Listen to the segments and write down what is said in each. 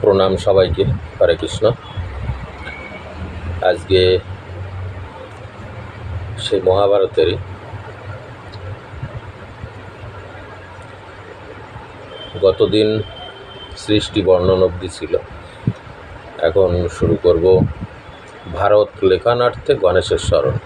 প্রণাম সবাইকে, হরে কৃষ্ণ। আজকে সেই মহাভারতেরই গতদিন সৃষ্টি বর্ণন অবধি ছিল। এখন শুরু করব ভারত লেখনার্থে গণেশের স্মরণ।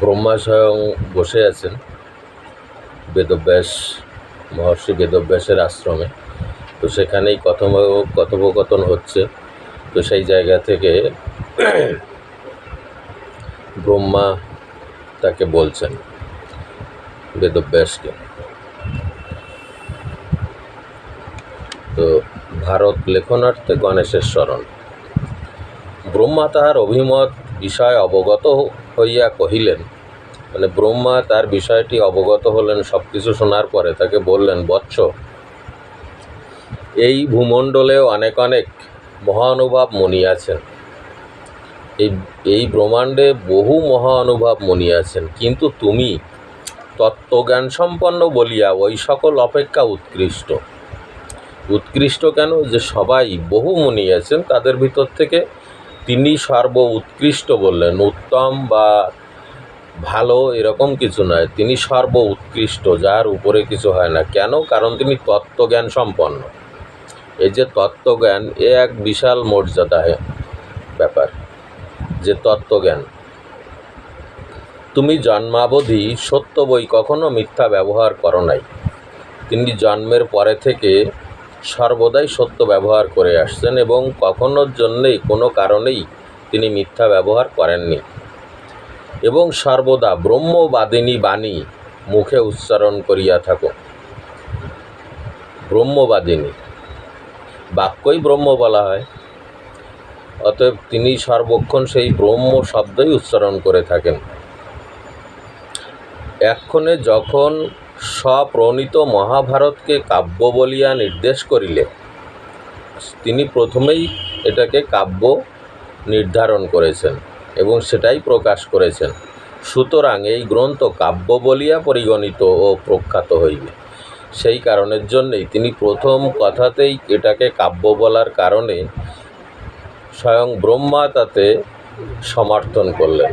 ব্রহ্মা স্বয়ং বসে আছেন বেদব্যাস, মহর্ষি বেদব্যাসের আশ্রমে। তো সেখানেই কথম কথোপকথন হচ্ছে। তো সেই জায়গা থেকে ব্রহ্মা তাকে বলছেন বেদব্যাসকে। তো ভারত লেখনার্থে গণেশের স্মরণ। ব্রহ্মা তাহার অভিমত বিষয় অবগত হইয়া কহিলেন মানে ব্রহ্মা তার বিষয়টি অবগত হলেন সব কিছু শোনার পরে তাকে বললেন, বৎস এই ভূমণ্ডলেও অনেক অনেক মহানুভব মুনি আছেন। এই এই ব্রহ্মাণ্ডে বহু মহানুভব মুনি আছেন। কিন্তু তুমি তত্ত্বজ্ঞান সম্পন্ন বলিয়া ওই সকল অপেক্ষা উৎকৃষ্ট। উৎকৃষ্ট কেন? যে সবাই বহু মুনি আছেন, তাদের ভিতর থেকে তিনি সর্ব উৎকৃষ্ট বললেন। উত্তম বা ভালো এরকম কিছু নয়। তিনি সর্ব উৎকৃষ্ট, যার উপরে কিছু হয় না। কেন? কারণ তিনি তত্ত্বজ্ঞান সম্পন্ন এই যে তত্ত্বজ্ঞান, এ এক বিশাল মর্যাদা ব্যাপার যে তত্ত্বজ্ঞান। তুমি জন্মাবধি সত্য বই কখনো মিথ্যা ব্যবহার করো নাই। তিনি জন্মের পরে থেকে সর্বদাই সত্য ব্যবহার করে আসছেন এবং কখনোর জন্যেই কোনো কারণেই তিনি মিথ্যা ব্যবহার করেননি। এবং সর্বদা ব্রহ্মবাদিনী বাণী মুখে উচ্চারণ করিয়া থাকো। ব্রহ্মবাদিনী। বাক্যই ব্রহ্ম বলা হয়। অতএব তিনি সর্বক্ষণ সেই ব্রহ্ম শব্দই উচ্চারণ করে থাকেন। এক্ষণে যখন স্বপ্রণীত মহাভারতকে কাব্য বলিয়া নির্দেশ করিলে, তিনি প্রথমেই এটাকে কাব্য নির্ধারণ করেছেন এবং সেটাই প্রকাশ করেছেন। সুতরাং এই গ্রন্থ কাব্য বলিয়া পরিগণিত ও প্রখ্যাত হইবে। সেই কারণের জন্যেই তিনি প্রথম কথাতেই এটাকে কাব্য বলার কারণে স্বয়ং ব্রহ্মা তাতে সমর্থন করলেন।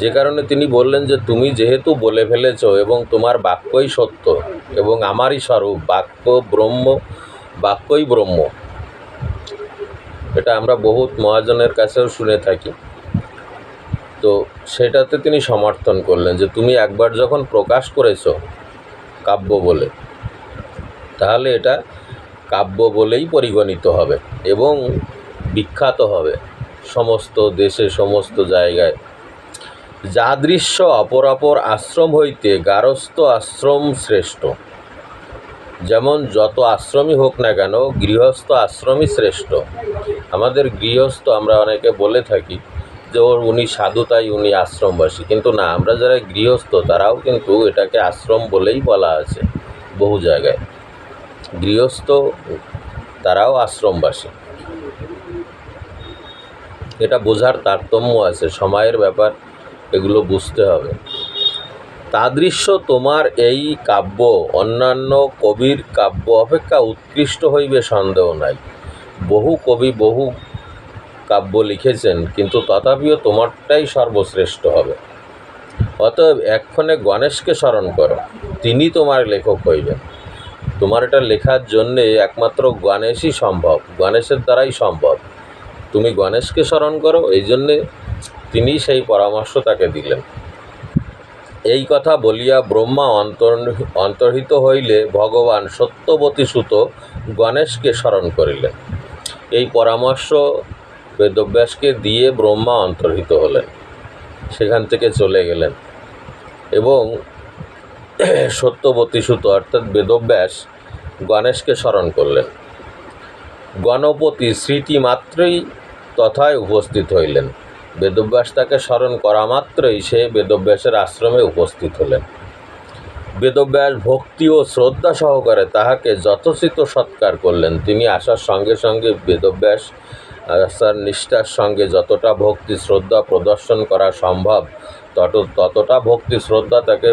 যে কারণে তিনি বললেন যে, তুমি যেহেতু বলে ফেলেছ এবং তোমার বাক্যই সত্য এবং আমারই স্বরূপ, বাক্য ব্রহ্ম, বাক্যই ব্রহ্ম। এটা আমরা বহুত মহাজনের কাছেও শুনে থাকি। তো সেটাতে তিনি সমর্থন করলেন যে, তুমি একবার যখন প্রকাশ করেছ কাব্য বলে। তাহলে এটা কাব্য বলেই পরিগণিত হবে এবং বিখ্যাত হবে সমস্ত দেশে সমস্ত জায়গায়। যা দৃশ্য অপরাপর আশ্রম হইতে গারস্থ আশ্রম শ্রেষ্ঠ। যেমন যত আশ্রমই হোক না কেন গৃহস্থ আশ্রমই শ্রেষ্ঠ। আমাদের গৃহস্থ আমরা অনেকে বলে থাকি যে ওর উনি সাধু, তাই উনি আশ্রমবাসী। কিন্তু না, আমরা যারা গৃহস্থ, তারাও কিন্তু এটাকে আশ্রম বলেই বলা আছে বহু জায়গায়। গৃহস্থ, তারাও আশ্রমবাসী। এটা বোঝার তারতম্য আছে, সময়ের ব্যাপার, এগুলো বুঝতে হবে। তাদৃশ্য তোমার এই কাব্য, অন্যান্য কবির কাব্য অপেক্ষা উৎকৃষ্ট হইবে সন্দেহ নাই। বহু কবি, বহু কাব্য লিখেছেন, কিন্তু তথাপিও তোমারটাই সর্বশ্রেষ্ঠ হবে। অতএব এক্ষণে গণেশকে স্মরণ করো, তিনি তোমার লেখক হইবেন। তোমার এটা লেখার জন্যে একমাত্র গণেশই সম্ভব, গণেশের দ্বারাই সম্ভব। তুমি গণেশকে স্মরণ করো, এই জন্যে তিনি সেই পরামর্শ তাকে দিলেন। এই কথা বলিয়া ব্রহ্মা অন্তর অন্তর্হিত হইলে ভগবান সত্যবতী সুত গণেশকে স্মরণ করিলেন। এই পরামর্শ বেদব্যাসকে দিয়ে ব্রহ্মা অন্তর্হিত হলেন, সেখান থেকে চলে গেলেন। এবং সত্যবতী সুত অর্থাৎ বেদব্যাস গণেশকে স্মরণ করলেন। গণপতি স্মৃতি মাত্রই তথায় উপস্থিত হইলেন। বেদব্যাস তাকে স্মরণ করা মাত্রই সে বেদব্যাসের আশ্রমে উপস্থিত হলেন। বেদব্যাস ভক্তি ও শ্রদ্ধা সহকারে তাহাকে যথোচিত সৎকার করলেন। তিনি আসার সঙ্গে সঙ্গে বেদব্যাস আসার নিষ্ঠার সঙ্গে যতটা ভক্তি, শ্রদ্ধা প্রদর্শন করা সম্ভব, তত, ততটা ভক্তি, শ্রদ্ধা তাকে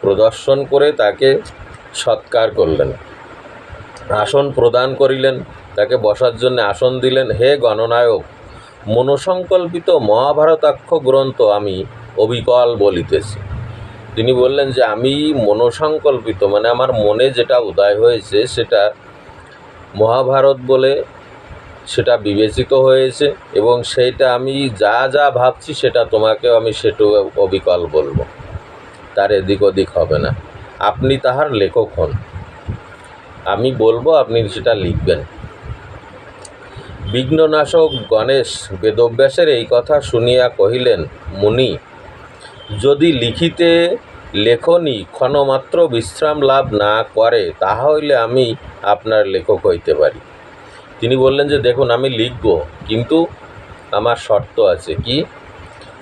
প্রদর্শন করে তাকে সৎকার করলেন। আসন প্রদান করিলেন, তাকে বসার জন্য আসন দিলেন। হে গণনায়ক, মনসংকল্পিত মহাভারতাক্ষ গ্রন্থ আমি অবিকল বলিতেছি। তিনি বললেন যে, আমি মনসংকল্পিত মানে আমার মনে যেটা উদয় হয়েছে সেটা মহাভারত বলে সেটা বিবেচিত হয়েছে এবং সেইটা আমি যা যা ভাবছি সেটা তোমাকেও আমি সেটু অবিকল বলব। তার এদিক ওদিক হবে না। আপনি তাহার লেখক হন। আমি বলব আপনি সেটা লিখবেন। বিঘ্ননাশক গণেশ বেদব্যাসের এই কথা শুনিয়া কহিলেন, মুনি, যদি লিখিতে লেখনী ক্ষণমাত্র বিশ্রাম লাভ না করে, তাহা হইলে আমি আপনার লেখক হইতে পারি। তিনি বললেন যে, দেখুন, আমি লিখব, কিন্তু আমার শর্ত আছে কি?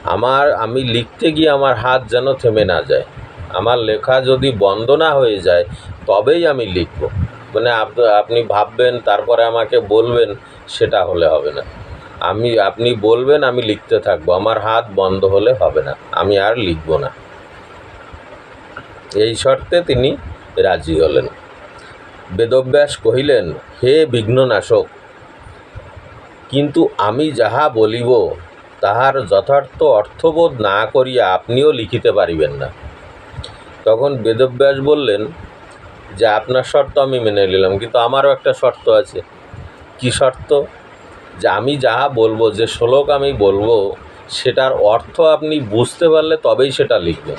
আমার, আমি লিখতে গিয়ে আমার হাত যেন থেমে না যায়। আমার লেখা যদি বন্ধ না হয়ে যায়, তবেই আমি লিখব। মানে আপ- আপনি ভাববেন, তারপরে আমাকে বলবেন, সেটা হলে হবে না। আমি, আপনি বলবেন, আমি লিখতে থাকব। আমার হাত বন্ধ হলে হবে না। আমি আর লিখব না। এই শর্তে তিনি রাজি হলেন। বেদব্যাস কহিলেন, হে বিঘ্ননাশক, কিন্তু আমি যাহা বলিব, তাহার যথার্থ অর্থবোধ না করিয়া আপনিও লিখিতে পারিবেন না। তখন বেদব্যাস বললেন, যে আপনার শর্ত আমি মেনে নিলাম, কিন্তু আমারও একটা শর্ত আছে। কি শর্ত? যে আমি যাহা বলব, যে শ্লোক আমি বলব, সেটার অর্থ আপনি বুঝতে পারলে তবেই সেটা লিখবেন।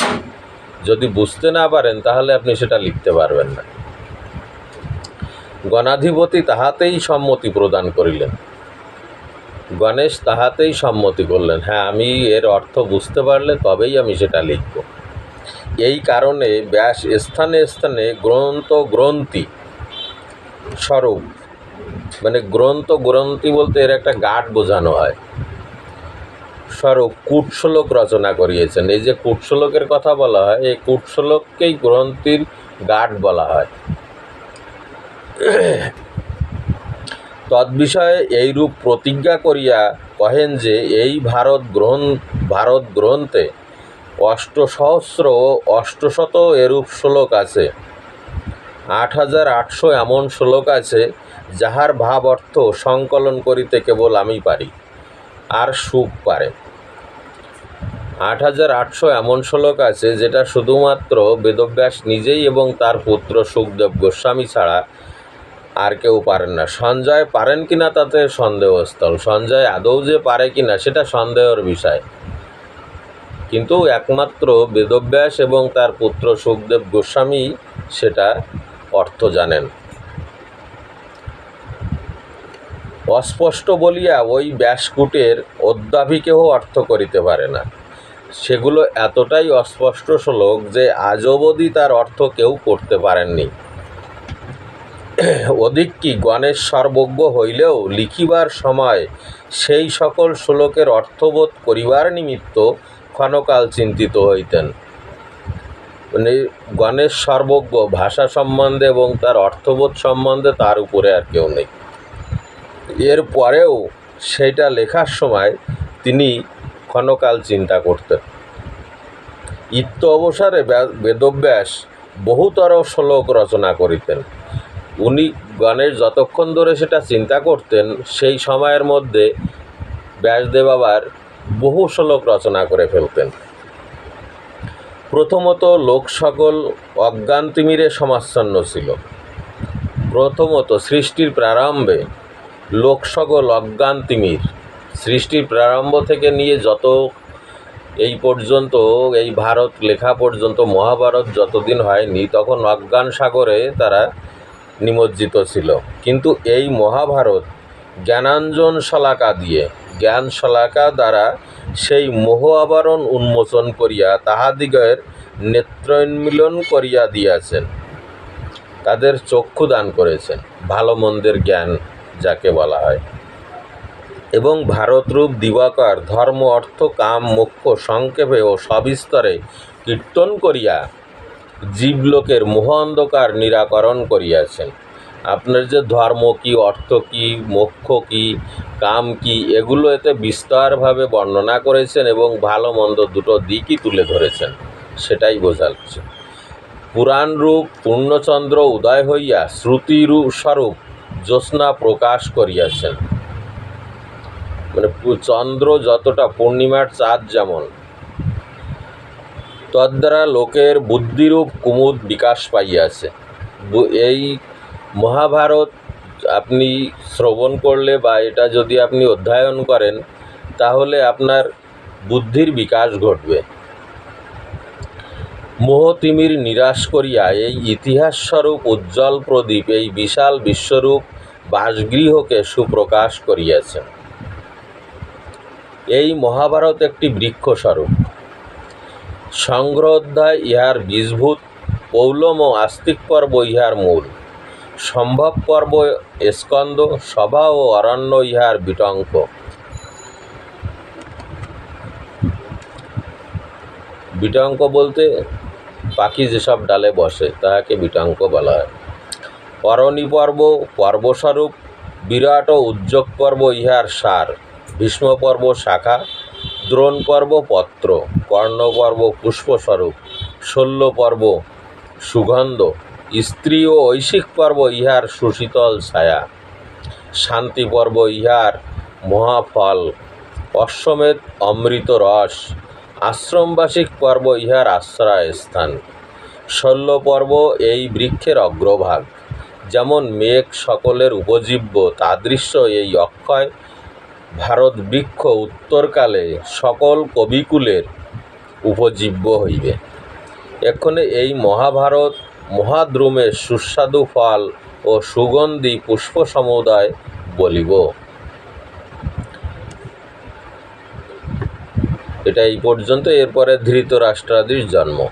যদি বুঝতে না পারেন, তাহলে আপনি সেটা লিখতে পারবেন না। গণাধিপতি তাহাতেই সম্মতি প্রদান করিলেন। গণেশ তাহাতেই সম্মতি করলেন। হ্যাঁ আমি এর অর্থ বুঝতে পারলে তবেই আমি সেটা লিখব। এই কারণে ব্যাস স্থানে স্থানে গ্রন্থ গ্রন্থি স্বরূপ মানে গ্রন্থ গ্রন্থি বলতে এর একটা গাঠ বোঝানো হয়। স্বরূপ কূটশ্লোক রচনা করিয়েছেন। এই যে কূটশ্লোকের কথা বলা হয়, এই কূটশ্লোককেই গ্রন্থির গাঢ় বলা হয়। তদ্বিষয়ে এইরূপ প্রতিজ্ঞা করিয়া কহেন যে, এই ভারত গ্রহণ, ভারত গ্রন্থে অষ্টসহস্র ও অষ্টশত এরূপ শ্লোক আছে। আট হাজার আটশো এমন শ্লোক আছে, যাহার ভাব অর্থ সংকলন করিতে কেবল আমি পারি, আর সুখ পারে। আট হাজার আটশো এমন শ্লোক আছে, যেটা শুধুমাত্র বেদব্যাস নিজেই এবং তার পুত্র সুখদেব গোস্বামী ছাড়া আর কেউ পারেন না। সঞ্জয় পারেন কি না তাতে সন্দেহস্থল সঞ্জয় আদৌ যে পারে কি না সেটা সন্দেহের বিষয়। কিন্তু একমাত্র বেদব্যাস এবং তার পুত্র সুখদেব গোস্বামী সেটা অর্থ জানেন। অস্পষ্ট বলিয়া ওই ব্যাসকূটের অদ্যাভিকেহ অর্থ করিতে পারে না। সেগুলো এতটাই অস্পষ্ট শ্লোক যে আজ অবধি তার অর্থ কেউ করতে পারেননি। অধিক কি গণেশ সর্বজ্ঞ হইলেও লিখিবার সময় সেই সকল শ্লোকের অর্থবোধ করিবার নিমিত্ত ক্ষণকাল চিন্তিত হইতেন। মানে গণেশ সর্বজ্ঞ ভাষা সম্বন্ধে এবং তার অর্থবোধ সম্বন্ধে তার উপরে আর কেউ নেই। এর পরেও সেইটা লেখার সময় তিনি ক্ষণকাল চিন্তা করতেন। ইত্য অবসরে ব্য- বেদব্যাস বহুতর শ্লোক রচনা করিতেন। উনি গণেশ যতক্ষণ ধরে সেটা চিন্তা করতেন, সেই সময়ের মধ্যে ব্যাসদেব আবার বহু শ্লোক রচনা করে ফেলতেন। প্রথমত লোক সকল অজ্ঞান তিমিরে সমাচ্ছন্ন ছিল। প্রথমত সৃষ্টির প্রারম্ভে লোক সকল অজ্ঞান তিমির সৃষ্টির প্রারম্ভ থেকে নিয়ে যত এই পর্যন্ত, এই ভারত লেখা পর্যন্ত, মহাভারত যতদিন হয়নি, তখন অজ্ঞান সাগরে তারা নিমজ্জিত ছিল। কিন্তু এই মহাভারত জ্ঞানাঞ্জন শলাকা দিয়ে, জ্ঞান শলাকা দ্বারা সেই মোহ আবরণ উন্মোচন করিয়া তাহাদিগের নেত্রোন্মিলন করিয়া দিয়াছেন। তাদের চক্ষু দান করেছেন ভালো মন্দের জ্ঞান যাকে বলা হয়। এবং ভারতরূপ দিবাকর ধর্ম, অর্থ, কাম, মোক্ষ, সংক্ষেপে ও সবিস্তরে কীর্তন করিয়া জীবলোকের মোহ অন্ধকার নিরাকরণ করিয়াছেন। আপনার যে ধর্ম কি, অর্থ কি, মোক্ষ কি, কাম কি, এগুলো এতে বিস্তারভাবে বর্ণনা করেছেন এবং ভালো মন্দ দুটো দিকই তুলে ধরেছেন, সেটাই বোঝাচ্ছে পুরাণরূপ পূর্ণচন্দ্র উদয় হইয়া শ্রুতিরূপ স্বরূপ জ্যোৎস্না প্রকাশ করিয়াছেন। মানে চন্দ্র যতটা পূর্ণিমার চাঁদ যেমন তদ্বারা লোকের বুদ্ধিরূপ কুমুদ বিকাশ পাইয়াছে। এই মহাভারত আপনি শ্রবণ করলে বা এটা যদি আপনি অধ্যয়ন করেন, তাহলে আপনার বুদ্ধির বিকাশ ঘটবে। মোহতিমির নিরাশ করিয়া এই ইতিহাসস্বরূপ উজ্জ্বল প্রদীপ, এই বিশাল বিশ্বরূপ বাসগৃহকে সুপ্রকাশ করিয়াছেন। এই মহাভারত একটি বৃক্ষস্বরূপ। সংগ্রহ অধ্যায় ইহার বীজভূত পৌলম ও আস্তিক পর্ব ইহার মূল। সম্ভব পর্ব স্কন্দ সভা ও অরণ্য ইহার বিটঙ্ক। বিটঙ্ক বলতে পাখি যেসব ডালে বসে, তাহাকে বিটঙ্ক বলা হয়। অরণি পর্ব পর্বস্বরূপ, বিরাট ও উদ্যোগ পর্ব ইহার সার। ভীষ্ম পর্ব শাখা দ্রোণ পর্ব পত্র, কর্ণ পর্ব পুষ্পস্বরূপ শল্য পর্ব সুগন্ধ, স্ত্রী ও ঐশিক পর্ব ইহার সুশীতল ছায়া, শান্তি পর্ব ইহার মহাফল, অশ্বমেধ অমৃত রস, আশ্রমবাসিক পর্ব ইহার আশ্রয় স্থান শল্য পর্ব এই বৃক্ষের অগ্রভাগ, যেমন মেঘ সকলের উপজীব্য, তাদৃশ্য এই অক্ষয় ভারত বৃক্ষ উত্তরকালে সকল কবিকুলের উপজীব্য হইবে। এক্ষণে এই মহাভারত, মহাদ্রুমের সুস্বাদু ফল ও সুগন্ধি পুষ্প সমুদায় বলিব। এটা এই পর্যন্ত, এরপরে ধৃত ধৃতরাষ্ট্রাদির জন্ম।